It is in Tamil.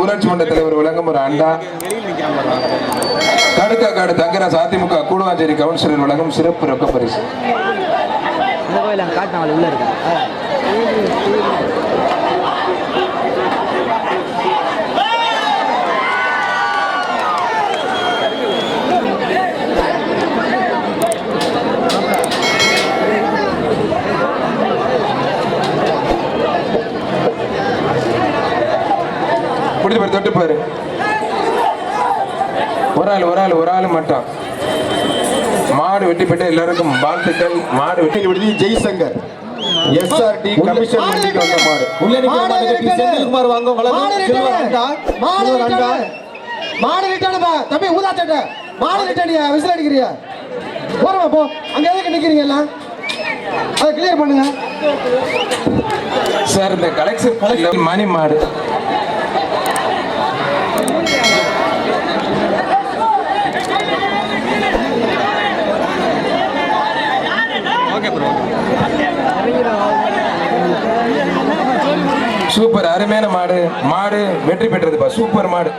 ஊராட்சி மன்ற தலைவர் விளங்கும் ஒரு அண்டா. கடுக்காக்காடு தங்கராஜ் அதிமுக கூடுவாஞ்சேரி கவுன்சிலர் வழங்கும் சிறப்பு ரொக்க பரிசு. பிடிச்சு பாரு தொட்டு பாரு. ஒரு ஆள் ஒரு ஆள் ஒரு ஆள் மட்டும். மாடு வெட்டி பெற்ற எல்லாருக்கும் வாழ்த்துக்கள். மாடு வெட்டி விடுதி ஜெய்சங்கர். எஸ்ஆர்டி கமிஷன் வண்டிக்கு வந்த மாடு. உள்ள நிக்கிற மாடு. செந்தில்குமார் வாங்க மாடு சில்வர் ரிட்டர்னு. ரிட்டர்னுப்பா. தம்பி ஊதா சட்டை. மாடு ரிட்டர்னியா விசில் அடிக்கிறியா? போறமா போ. அங்க எதுக்கு நிக்கிறீங்க எல்லாம்? அதை கிளியர் பண்ணுங்க. சார் இந்த கலெக்ஷன் மணி மாடு. சூப்பர் அருமையான மாடு. மாடு வெற்றி பெற்றதுப்பா சூப்பர் மாடு.